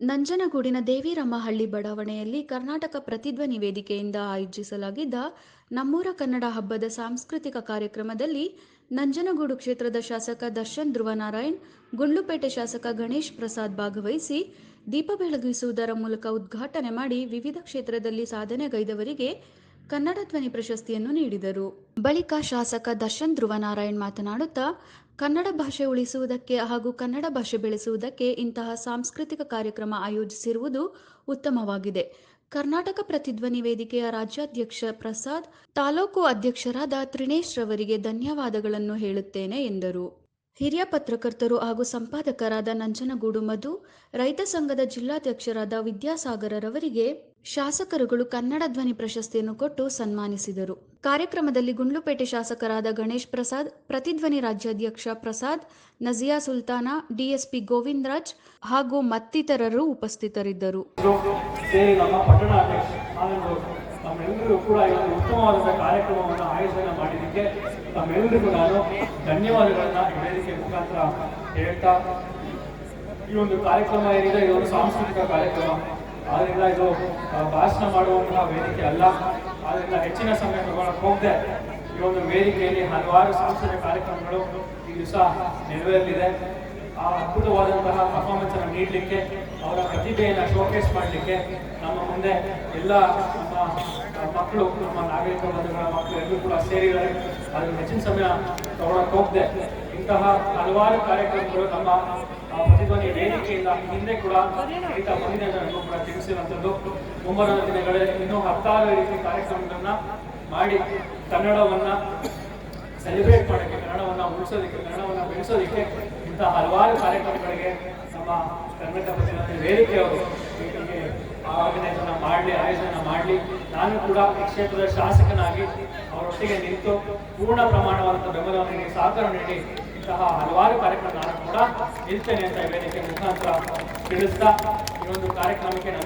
ನಂಜನಗೂಡಿನ ದೇವಿರಮ್ಮಹಳ್ಳಿ ಬಡಾವಣೆಯಲ್ಲಿ ಕರ್ನಾಟಕ ಪ್ರತಿಧ್ವನಿ ವೇದಿಕೆಯಿಂದ ಆಯೋಜಿಸಲಾಗಿದ್ದ ನಮ್ಮೂರ ಕನ್ನಡ ಹಬ್ಬದ ಸಾಂಸ್ಕೃತಿಕ ಕಾರ್ಯಕ್ರಮದಲ್ಲಿ ನಂಜನಗೂಡು ಕ್ಷೇತ್ರದ ಶಾಸಕ ದರ್ಶನ್ ಧ್ರುವನಾರಾಯಣ್, ಗುಂಡ್ಲುಪೇಟೆ ಶಾಸಕ ಗಣೇಶ್ ಪ್ರಸಾದ್ ಭಾಗವಹಿಸಿ ದೀಪ ಬೆಳಗಿಸುವುದರ ಮೂಲಕ ಉದ್ಘಾಟನೆ ಮಾಡಿ ವಿವಿಧ ಕ್ಷೇತ್ರದಲ್ಲಿ ಸಾಧನೆಗೈದವರಿಗೆ ಕನ್ನಡ ಧ್ವನಿ ಪ್ರಶಸ್ತಿಯನ್ನು ನೀಡಿದರು. ಬಳಿಕ ಶಾಸಕ ದರ್ಶನ್ ಧ್ರುವನಾರಾಯಣ್ ಮಾತನಾಡುತ್ತಾ, ಕನ್ನಡ ಭಾಷೆ ಉಳಿಸುವುದಕ್ಕೆ ಹಾಗೂ ಕನ್ನಡ ಭಾಷೆ ಬೆಳೆಸುವುದಕ್ಕೆ ಇಂತಹ ಸಾಂಸ್ಕೃತಿಕ ಕಾರ್ಯಕ್ರಮ ಆಯೋಜಿಸಿರುವುದು ಉತ್ತಮವಾಗಿದೆ. ಕರ್ನಾಟಕ ಪ್ರತಿಧ್ವನಿ ವೇದಿಕೆಯ ರಾಜ್ಯಾಧ್ಯಕ್ಷ ಪ್ರಸಾದ್, ತಾಲೂಕು ಅಧ್ಯಕ್ಷರಾದ ತ್ರಿನೇಶ್ ರವರಿಗೆ ಧನ್ಯವಾದಗಳನ್ನು ಹೇಳುತ್ತೇನೆ ಎಂದರು. ಹಿರಿಯ ಪತ್ರಕರ್ತರು ಹಾಗೂ ಸಂಪಾದಕರಾದ ನಂಜನಗೂಡು ಮಧು, ರೈತ ಸಂಘದ ಜಿಲ್ಲಾಧ್ಯಕ್ಷರಾದ ವಿದ್ಯಾಸಾಗರರವರಿಗೆ ಶಾಸಕರುಗಳು ಕನ್ನಡ ಧ್ವನಿ ಪ್ರಶಸ್ತಿಯನ್ನು ಕೊಟ್ಟು ಸನ್ಮಾನಿಸಿದರು. ಕಾರ್ಯಕ್ರಮದಲ್ಲಿ ಗುಂಡ್ಲುಪೇಟೆ ಶಾಸಕರಾದ ಗಣೇಶ್ ಪ್ರಸಾದ್, ಪ್ರತಿಧ್ವನಿ ರಾಜ್ಯಾಧ್ಯಕ್ಷ ಪ್ರಸಾದ್ ನಜಿಯಾ ಸುಲ್ತಾನ, ಡಿಎಸ್ಪಿ ಗೋವಿಂದರಾಜ್ ಹಾಗೂ ಮತ್ತಿತರರು ಉಪಸ್ಥಿತರಿದ್ದರು. ತಮ್ಮೆಲ್ಲರಿಗೂ ಕೂಡ ಈ ಒಂದು ಉತ್ತಮವಾದಂಥ ಕಾರ್ಯಕ್ರಮವನ್ನು ಆಯೋಜನೆ ಮಾಡಿದ್ದಕ್ಕೆ ತಮ್ಮೆಲ್ಲರಿಗೂ ನಾನು ಧನ್ಯವಾದಗಳನ್ನು ವೇದಿಕೆ ಮುಖಾಂತರ ಹೇಳ್ತಾ ಈ ಒಂದು ಕಾರ್ಯಕ್ರಮ ಏನಿದೆ, ಇದು ಒಂದು ಸಾಂಸ್ಕೃತಿಕ ಕಾರ್ಯಕ್ರಮ. ಆದ್ರಿಂದ ಇದು ಭಾಷಣ ಮಾಡುವಂತಹ ವೇದಿಕೆ ಅಲ್ಲ. ಆದ್ರಿಂದ ಹೆಚ್ಚಿನ ಸಮಯ ತಗೊಳಕ್ ಹೋಗದೆ ಈ ಒಂದು ವೇದಿಕೆಯಲ್ಲಿ ಹಲವಾರು ಸಾಂಸ್ಕೃತಿಕ ಕಾರ್ಯಕ್ರಮಗಳು ಈ ದಿವಸ ನೆರವೇರಲಿದೆ. ಆ ಅದ್ಭುತವಾದಂತಹ ಪರ್ಫಾರ್ಮೆನ್ಸ್ ಅನ್ನು ನೀಡಲಿಕ್ಕೆ, ಅವರ ಪ್ರತಿಭೆಯನ್ನು ಶೋಕೇಸ್ ಮಾಡಲಿಕ್ಕೆ ನಮ್ಮ ಮುಂದೆ ಎಲ್ಲ ನಮ್ಮ ಮಕ್ಕಳು, ನಮ್ಮ ನಾಗರಿಕ ಬಂಧುಗಳ ಮಕ್ಕಳು ಎಲ್ಲರೂ ಕೂಡ ಸೇರಿದ್ದಾರೆ. ಅದನ್ನು ಹೆಚ್ಚಿನ ಸಮಯ ತಗೊಳಕ್ಕೆ ಹೋಗದೆ. ಇಂತಹ ಹಲವಾರು ಕಾರ್ಯಕ್ರಮಗಳು ನಮ್ಮ ಪ್ರತಿಧ್ವನಿ ವೇದಿಕೆಯಿಂದ ಹಿಂದೆ ಕೂಡ ರೈತ ಬಂದಿದೆ ಕೂಡ ತಿಳಿಸಿರುವಂಥದ್ದು. ಮುಂಬರುವ ದಿನಗಳಲ್ಲಿ ಇನ್ನೂ ಹತ್ತಾರು ರೀತಿ ಕಾರ್ಯಕ್ರಮಗಳನ್ನು ಮಾಡಿ ಕನ್ನಡವನ್ನು ಸೆಲೆಬ್ರೇಟ್ ಮಾಡೋಕ್ಕೆ, ಕನ್ನಡವನ್ನು ಉಳಿಸೋದಕ್ಕೆ, ಕನ್ನಡವನ್ನು ಬೆಳೆಸೋದಕ್ಕೆ ಇಂಥ ಹಲವಾರು ಕಾರ್ಯಕ್ರಮಗಳಿಗೆ ನಮ್ಮ ಕರ್ನಾಟಕ ಪ್ರತಿನಿಧಿ ವೇದಿಕೆಯವರು ಹೀಗೆ ಆರ್ಗನೈಸನ್ನ ಮಾಡಲಿ, ಆಯೋಜನ ಮಾಡಲಿ, ನಾನು ಕೂಡ ಈ ಕ್ಷೇತ್ರದ ಶಾಸಕನಾಗಿ ಅವರೊಟ್ಟಿಗೆ ನಿಂತು ಪೂರ್ಣ ಪ್ರಮಾಣವಾದಂಥ ಬೆಂಬಲವನ್ನು ನೀಡಿ, ಸಹಕಾರ ನೀಡಿ ಇಂತಹ ಹಲವಾರು ಕಾರ್ಯಕ್ರಮ ನಾನು ಕೂಡ ನಿಲ್ತೇನೆ ಅಂತ ವೇದಿಕೆ ಮುಖಾಂತರ ತಿಳಿಸ್ತಾ ಈ ಒಂದು ಕಾರ್ಯಕ್ರಮಕ್ಕೆ ನನಗೂ